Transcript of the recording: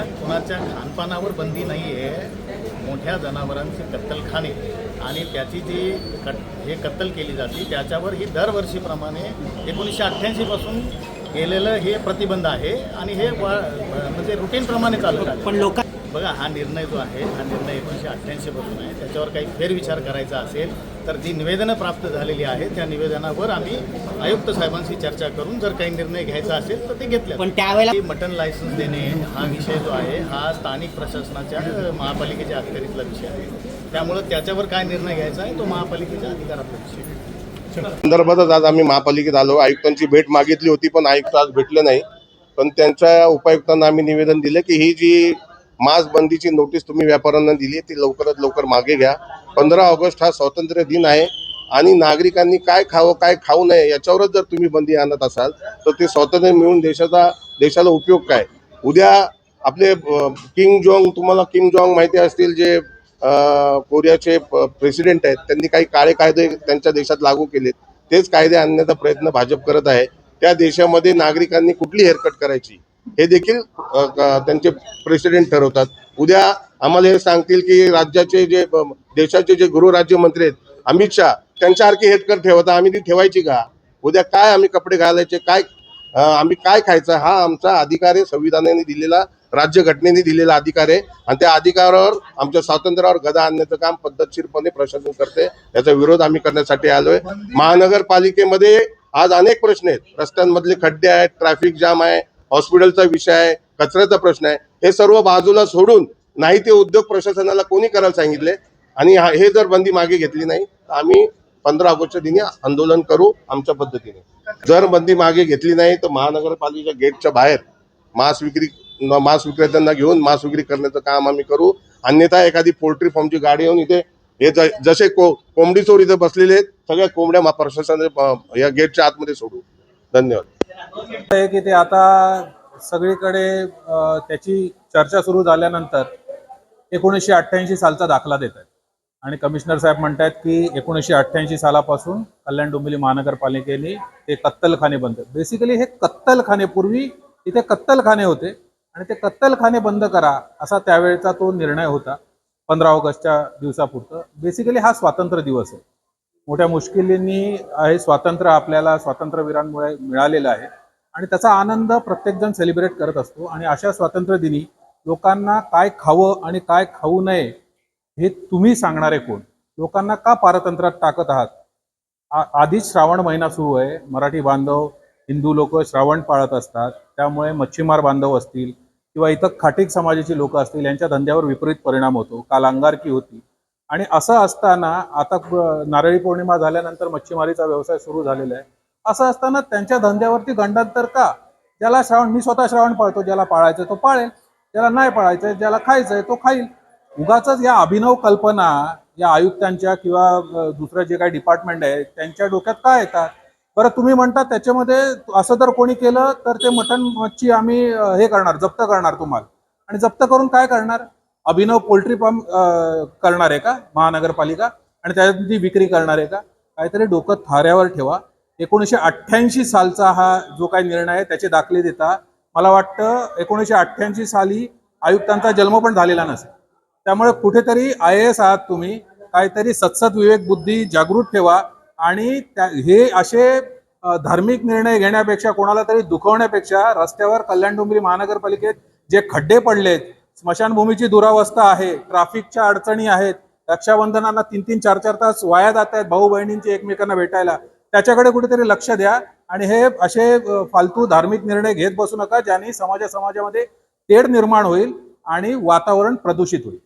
भागात कुणाच्या खानपानावर बंदी नाही आहे मोठ्या जनावरांचे कत्तलखाने. आणि त्याची जी कट हे कत्तल केली जाते त्याच्यावर ही दरवर्षीप्रमाणे एकोणीसशे अठ्ठ्याऐंशीपासून केलेलं हे प्रतिबंध आहे. आणि हे म्हणजे रुटीनप्रमाणे चालत आहे. पण लोक बघा हा निर्णय जो आहे हा निर्णय एकोणीसशे अठ्ठ्याऐंशीपासून आहे. त्याच्यावर काही फेरविचार करायचा असेल तर जी निवेदनं प्राप्त झालेली आहेत त्या निवेदनावर आम्ही आयुक्त साहेबांशी चर्चा करून जर काही निर्णय घ्यायचा असेल तर ते घेतले पण त्यावेळेला मटन लायसन्स देणे हा विषय जो आहे हा स्थानिक प्रशासनाच्या महापालिकेच्या अखत्यारीतला विषय आहे. त्यामुळं त्याच्यावर काय निर्णय घ्यायचा आहे तो महापालिकेच्या अधिकारातला विषय आहे. संदर्भातच आज आम्ही महापालिकेत आलो. आयुक्तांची भेट मागितली होती पण आयुक्त आज भेटले नाही. पण त्यांच्या उपायुक्तांना आम्ही निवेदन दिलं की ही जी मास्क बंदीची नोटीस तुम्ही व्यापाऱ्यांना दिली ती लवकरात लवकर मागे घ्या. पंधरा ऑगस्ट हा स्वातंत्र्य दिन आहे. आणि नागरिकांनी काय खावं काय खाऊ नये याच्यावरच जर तुम्ही बंदी आणत असाल तर ते स्वातंत्र्य मिळून देशाचा देशाला उपयोग काय? उद्या आपले किंग जोंग तुम्हाला किंग जोंग माहिती असतील जे कोरियाचे प्रेसिडेंट आहेत त्यांनी काही काळे कायदे त्यांच्या देशात लागू केलेत. तेच कायदे आणण्याचा प्रयत्न भाजप करत आहे. त्या देशामध्ये नागरिकांनी कुठली हेअरकट करायची? हे देखील त्यांचे प्रेसिडेंट ठरवतात. उद्या आम्हाला हे सांगतील की राज्याचे जे देशाचे जे गृहराज्यमंत्री आहेत अमित शहा त्यांच्यासारखी हेटकर ठेवता आम्ही ती ठेवायची का? उद्या काय आम्ही कपडे घालायचे काय आम्ही काय खायचं? हा आमचा अधिकार आहे संविधानाने दिलेला राज्यघटनेने दिलेला अधिकार आहे. आणि त्या अधिकारावर आमच्या स्वातंत्र्यावर गदा आणण्याचं काम पद्धतशीरपणे प्रशासन करते. याचा विरोध आम्ही करण्यासाठी आलोय. महानगरपालिकेमध्ये आज अनेक प्रश्न आहेत. रस्त्यांमधले खड्डे आहेत ट्रॅफिक जाम आहे हॉस्पिटलचा विषय आहे कचऱ्याचा प्रश्न आहे. हे सर्व बाजूला सोडून नाही ते उद्योग प्रशासनाला कोणी करायला सांगितले? आणि हे जर बंदी मागे घेतली नाही तर आम्ही पंधरा ऑगस्टच्या दिनी आंदोलन करू आमच्या पद्धतीने. जर बंदी मागे घेतली नाही तर महानगरपालिकेच्या गेटच्या बाहेर मांस विक्री मास मांस विक्रेत्यांना घेऊन मांस विक्री करण्याचं काम आम्ही करू. अन्यथा एखादी पोल्ट्री फॉर्मची गाडी येऊन इथे हे जसे को कोंबडी चोर इथे बसलेले आहेत सगळ्या कोंबड्या प्रशासनाने या गेटच्या आतमध्ये सोडू. धन्यवाद. आहे की ते आता सगळीकडे त्याची चर्चा सुरू झाल्यानंतर एकोणीसशे अठ्ठ्याऐंशी सालचा दाखला देत आहेत आणि कमिशनर साहेब म्हणतात की एकोणीसशे अठ्ठ्याऐंशी सालापासून कल्याण डोंबिवली महानगरपालिकेने ते कत्तलखाने बंद बेसिकली हे कत्तलखाने पूर्वी इथे कत्तलखाने होते आणि ते कत्तलखाने बंद करा असा त्यावेळेचा तो निर्णय होता पंधरा ऑगस्टच्या दिवसापुरतं. बेसिकली हा स्वातंत्र्य दिवस आहे. मोठ्या मुश्किलींनी हे स्वातंत्र्य आपल्याला स्वातंत्र्यवीरांमुळे मिळालेलं आहे. आणि त्याचा आनंद प्रत्येकजण सेलिब्रेट करत असतो. आणि अशा स्वातंत्र्य दिनी लोकांना काय खावं आणि काय खाऊ नये हे तुम्ही सांगणारे कोण? लोकांना का पारतंत्र्यात टाकत आहात? आ- आधीच श्रावण महिना सुरू आहे. मराठी बांधव हिंदू लोक श्रावण पाळत असतात. त्यामुळे मच्छीमार बांधव असतील किंवा इतर खाटीक समाजाची लोक असतील यांच्या धंद्यावर विपरीत परिणाम होतो. काल अंगारकी होती. आणि असं असताना आता नारळी पौर्णिमा झाल्यानंतर मच्छीमारीचा व्यवसाय सुरू झालेला आहे. असं असताना त्यांच्या धंद्यावरती गंडांतर का? ज्याला श्रावण मी स्वतः श्रावण पाळतो ज्याला पाळायचं तो पाळेल. ज्याला नाही पाळायचं ज्याला खायचंय तो खाईल. उगाच या अभिनव कल्पना या आयुक्तांच्या किंवा दुसरं जे काही डिपार्टमेंट आहे त्यांच्या डोक्यात काय येतात? बरं तुम्ही म्हणता त्याच्यामध्ये असं जर कोणी केलं तर ते मटण मच्छी आम्ही हे करणार जप्त करणार तुम्हाला. आणि जप्त करून काय करणार? अभिनव पोल्ट्री फार्म करणार आहे का? महानगरपालिका. आणि त्याच्यात ती विक्री करणार आहे का? काहीतरी डोकं थाऱ्यावर ठेवा. एकोणीसशे अठ्ठ्याऐंशी सालचा हा जो काही निर्णय आहे त्याचे दाखले देता. मला वाटतं एकोणीसशे अठ्ठ्याऐंशी साली आयुक्तांचा जन्म पण झालेला नसेल. त्यामुळे कुठेतरी आय एस आहात तुम्ही. काहीतरी सत्सद विवेक बुद्धी जागृत ठेवा आणि त्या हे असे धार्मिक निर्णय घेण्यापेक्षा कोणाला तरी दुखवण्यापेक्षा रस्त्यावर कल्याण डोंबिवली महानगरपालिकेत जे खड्डे पडलेत स्मशानभूमीची दुरावस्था आहे ट्राफिकच्या अडचणी आहेत रक्षाबंधनाला तीन तीन चार चार तास वाया जात आहेत भाऊ बहिणींची एकमेकांना भेटायला त्याच्याकडे कुठेतरी लक्ष द्या आणि हे असे फालतू धार्मिक निर्णय घेत बसू नका ज्यांनी समाजा समाजामध्ये तेढ निर्माण होईल आणि वातावरण प्रदूषित होईल.